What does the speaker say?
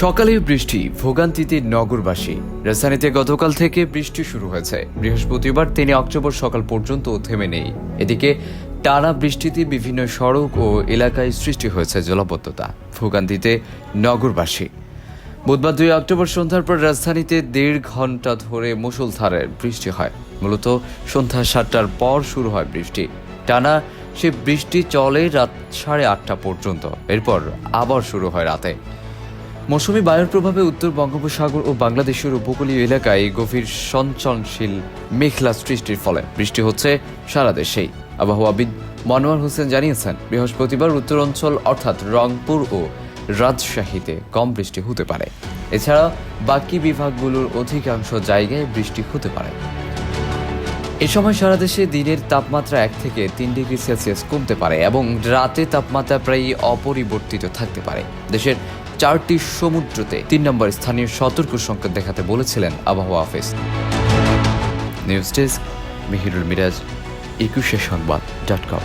সকালে বৃষ্টি ভোগান্তিতে নগরবাসী। রাজধানীতে গতকাল থেকে বৃষ্টি শুরু হয়েছে। বৃহস্পতিবার তিন অক্টোবর সকাল পর্যন্ত থেমে নেই। এদিকে টানা বৃষ্টিতে বিভিন্ন সড়ক ও এলাকায় সৃষ্টি হয়েছে জলাবদ্ধতা। ভোগান্তিতে নগরবাসী। বুধবার দুই অক্টোবর সন্ধ্যার পর রাজধানীতে দেড় ঘণ্টা ধরে মুষলধারের বৃষ্টি হয়। মূলত সন্ধ্যা সাতটার পর শুরু হয় বৃষ্টি। টানা সে বৃষ্টি চলে রাত সাড়ে আটটা পর্যন্ত। এরপর আবার শুরু হয় রাতে। মৌসুমী বায়ুর প্রভাবে উত্তর বঙ্গোপসাগর ও বাংলাদেশের উপকূলীয় এলাকায় গভীর সঞ্চলনশীল মেঘলা সৃষ্টির ফলে বৃষ্টি হচ্ছে সারা দেশেই। আবহাওয়াবিদ মনোয়ার হোসেন জানিয়েছেন, বৃহস্পতিবার উত্তরাঞ্চল অর্থাৎ রংপুর ও রাজশাহীতে কম বৃষ্টি হতে পারে। এছাড়া বাকি বিভাগগুলোর অধিকাংশ জায়গায় বৃষ্টি হতে পারে। এ সময় সারা দেশে দিনের তাপমাত্রা এক থেকে তিন ডিগ্রি সেলসিয়াস কমতে পারে এবং রাতে তাপমাত্রা প্রায় অপরিবর্তিত থাকতে পারে। দেশের চারটি সমুদ্রতে তিন নম্বর স্থানীয় সতর্ক সংকেত দেখাতে বলেছিলেন আবহাওয়া office. News desk, Mihirul Miraj, একুশে সংবাদ ডট কম।